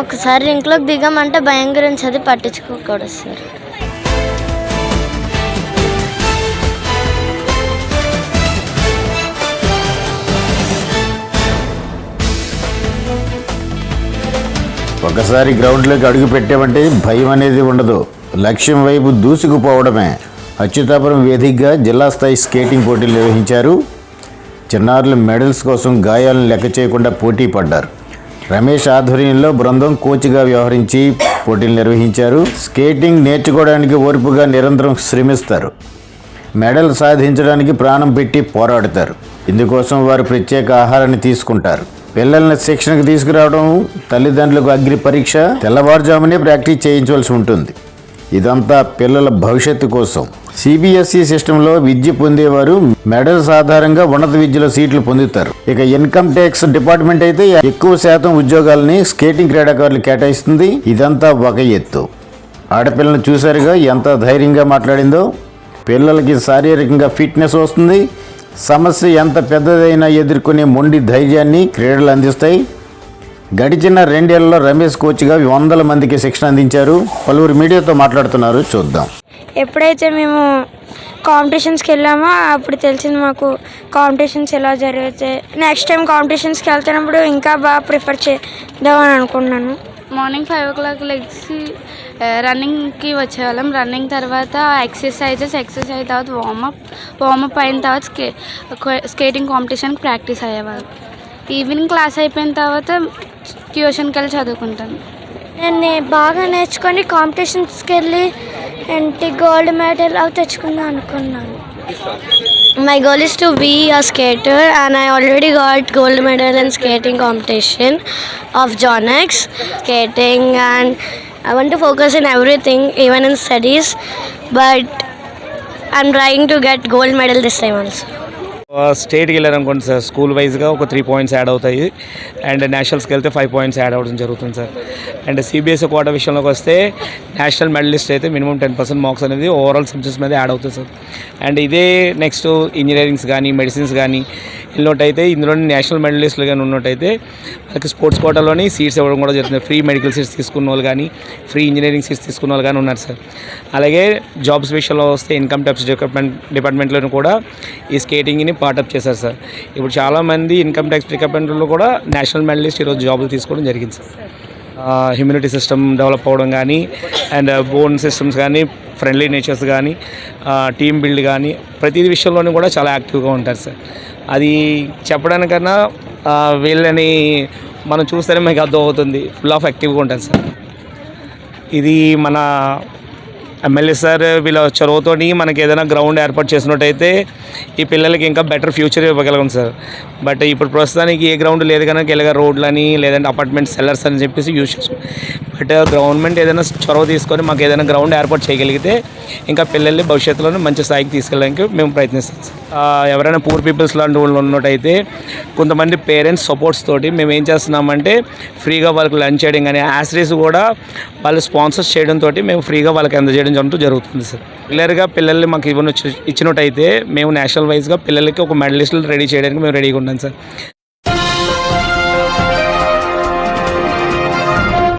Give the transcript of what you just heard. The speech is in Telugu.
ఒకసారి ఇంట్లోకి దిగామంటే భయం గురించి అది పట్టించుకోకూడదు సార్. ఒకసారి గ్రౌండ్లోకి అడుగు పెట్టామంటే భయం అనేది ఉండదు. లక్ష్యం వైపు దూసుకుపోవడమే. అచ్యుతాపురం వేదికగా జిల్లా స్థాయి స్కేటింగ్ పోటీలు నిర్వహించారు. చిన్నారులు మెడల్స్ కోసం గాయాలను లెక్క చేయకుండా పోటీ పడ్డారు. రమేష్ ఆధ్వర్యంలో బృందం కోచ్గా వ్యవహరించి పోటీలు నిర్వహించారు. స్కేటింగ్ నేర్చుకోవడానికి ఓర్పుగా నిరంతరం శ్రమిస్తారు. మెడల్ సాధించడానికి ప్రాణం పెట్టి పోరాడతారు. ఇందుకోసం వారు ప్రత్యేక ఆహారాన్ని తీసుకుంటారు. పిల్లల్ని శిక్షణకు తీసుకురావడం తల్లిదండ్రులకు అగ్ని పరీక్ష తెల్లవారుజామునే ప్రాక్టీస్ చేయించవలసి ఉంటుంది. ఇదంతా పిల్లల భవిష్యత్తు కోసం. సిబిఎస్ఈ సిస్టంలో విద్య పొందేవారు మెడల్స్ ఆధారంగా ఉన్నత విద్యలో సీట్లు పొందుతారు. ఇక ఇన్కమ్ ట్యాక్స్ డిపార్ట్మెంట్ అయితే ఎక్కువ శాతం ఉద్యోగాలని స్కేటింగ్ క్రీడాకారులు కేటాయిస్తుంది. ఇదంతా ఒక ఎత్తు. ఆడపిల్లని చూశారుగా ఎంత ధైర్యంగా మాట్లాడిందో. పిల్లలకి శారీరకంగా ఫిట్నెస్ వస్తుంది. సమస్య ఎంత పెద్దదైనా ఎదుర్కొనే మొండి ధైర్యాన్ని క్రీడలు అందిస్తాయి. గడిచిన రెండేళ్ళలో రమేష్ కోచ్గా వందల మందికి శిక్షణ అందించారు. పలువురు మీడియాతో మాట్లాడుతున్నారు. చూద్దాం. ఎప్పుడైతే మేము కాంపిటీషన్స్కి వెళ్ళామో అప్పుడు తెలిసింది మాకు కాంపిటీషన్స్ ఎలా జరుగుతాయి నెక్స్ట్ టైం కాంపిటీషన్స్కి వెళ్తున్నప్పుడు ఇంకా బాగా ప్రిఫర్ చేద్దామని అనుకున్నాను morning five o'clock legs రన్నింగ్కి వచ్చేవాళ్ళం. రన్నింగ్ తర్వాత ఎక్సర్సైజెస్ ఎక్సర్సైజ్ తర్వాత వార్మప్ వార్మప్ అయిన తర్వాత స్కే స్కేటింగ్ కాంపిటీషన్కి ప్రాక్టీస్ అయ్యేవాళ్ళం. ఈవినింగ్ క్లాస్ అయిపోయిన తర్వాత ట్యూషన్కి వెళ్ళి చదువుకుంటాను. నేను బాగా నేర్చుకొని కాంపిటీషన్స్కి వెళ్ళి ఏంటి గోల్డ్ మెడల్ అవి తెచ్చుకుందాం అనుకున్నాను. My goal is to be a skater and I already got gold medal and skating competition of జానెక్స్ skating and I want to focus in everything even in studies but I'm trying to get gold medal this time also స్టేట్కి వెళ్ళారనుకోండి సార్ స్కూల్ వైజ్గా ఒక త్రీ పాయింట్స్ యాడ్ అవుతాయి. అండ్ నేషనల్స్కి వెళ్తే ఫైవ్ పాయింట్స్ యాడ్ అవ్వడం జరుగుతుంది సార్. అండ్ సిబిఎస్ఈ కోట విషయంలోకి వస్తే నేషనల్ మెడలిస్ట్ అయితే మినిమం టెన్ పర్సెంట్ మార్క్స్ అనేది ఓవరాల్ సబ్జెక్ట్స్ మీద యాడ్ అవుతుంది సార్. అండ్ ఇదే నెక్స్ట్ ఇంజనీరింగ్స్ కానీ మెడిసిన్స్ కానీ వెళ్ళినట్టయితే ఇందులోని నేషనల్ మెడలిస్టులు కానీ ఉన్నట్టయితే వాళ్ళకి స్పోర్ట్స్ కోటాలోని సీట్స్ ఇవ్వడం కూడా జరుగుతుంది. ఫ్రీ మెడికల్ సీట్స్ తీసుకున్న వాళ్ళు కానీ ఫ్రీ ఇంజనీరింగ్ సీట్స్ తీసుకున్న వాళ్ళు కానీ ఉన్నారు సార్. అలాగే జాబ్స్ విషయంలో వస్తే ఇన్కమ్ ట్యాక్స్ డిపార్ట్మెంట్ డిపార్ట్మెంట్లోనూ కూడా ఈ స్కేటింగ్ని పార్టప్ చేశారు సార్. ఇప్పుడు చాలామంది ఇన్కమ్ ట్యాక్స్ డిపార్ట్మెంట్లో కూడా నేషనల్ మెడలిస్ట్ ఈరోజు జాబులు తీసుకోవడం జరిగింది సార్. హ్యూమినిటీ సిస్టమ్ డెవలప్ అవ్వడం కానీ అండ్ బోన్ సిస్టమ్స్ కానీ ఫ్రెండ్లీ నేచర్స్ కానీ టీమ్ బిల్డ్ కానీ ప్రతి విషయంలోనూ కూడా చాలా యాక్టివ్గా ఉంటారు సార్. అది చెప్పడానికన్నా వీళ్ళని మనం చూస్తేనే మీకు అర్థం అవుతుంది ఫుల్ ఆఫ్ యాక్టివ్గా ఉంటుంది సార్. ఇది మన ఎమ్మెల్యే సార్ వీళ్ళ చొరవతోని మనకి ఏదైనా గ్రౌండ్ ఏర్పాటు చేసినట్టయితే ఈ పిల్లలకి ఇంకా బెటర్ ఫ్యూచర్ ఇవ్వగలం సార్. బట్ ఇప్పుడు ప్రస్తుతానికి ఏ గ్రౌండ్ లేదు కనుక ఇలాగ రోడ్లని లేదంటే అపార్ట్మెంట్ సెల్లర్స్ అని చెప్పేసి యూజ్ చేసుకుంటాం బట్ గవర్నమెంట్ ఏదైనా చొరవ తీసుకొని మాకు ఏదైనా గ్రౌండ్ ఏర్పాటు చేయగలిగితే ఇంకా పిల్లల్ని భవిష్యత్తులో మంచి స్థాయికి తీసుకెళ్ళడానికి మేము ప్రయత్నిస్తాం సార్. ఎవరైనా పూర్ పీపుల్స్ లాంటి వాళ్ళు ఉన్నట్టయితే కొంతమంది పేరెంట్స్ సపోర్ట్స్ తోటి మేము ఏం చేస్తున్నామంటే ఫ్రీగా వాళ్ళకి లంచ్ చేయడం కానీ యాసరీస్ కూడా వాళ్ళు స్పాన్సర్స్ చేయడంతో మేము ఫ్రీగా వాళ్ళకి అందజేయడం జరుగుతూ జరుగుతుంది సార్. రెగ్యులర్గా పిల్లల్ని మాకు ఇవ్వను ఇచ్చినట్టయితే మేము నేషనల్ వైజ్గా పిల్లలకి ఒక మెడలిస్టులు రెడీ చేయడానికి మేము రెడీగా ఉన్నాం సార్.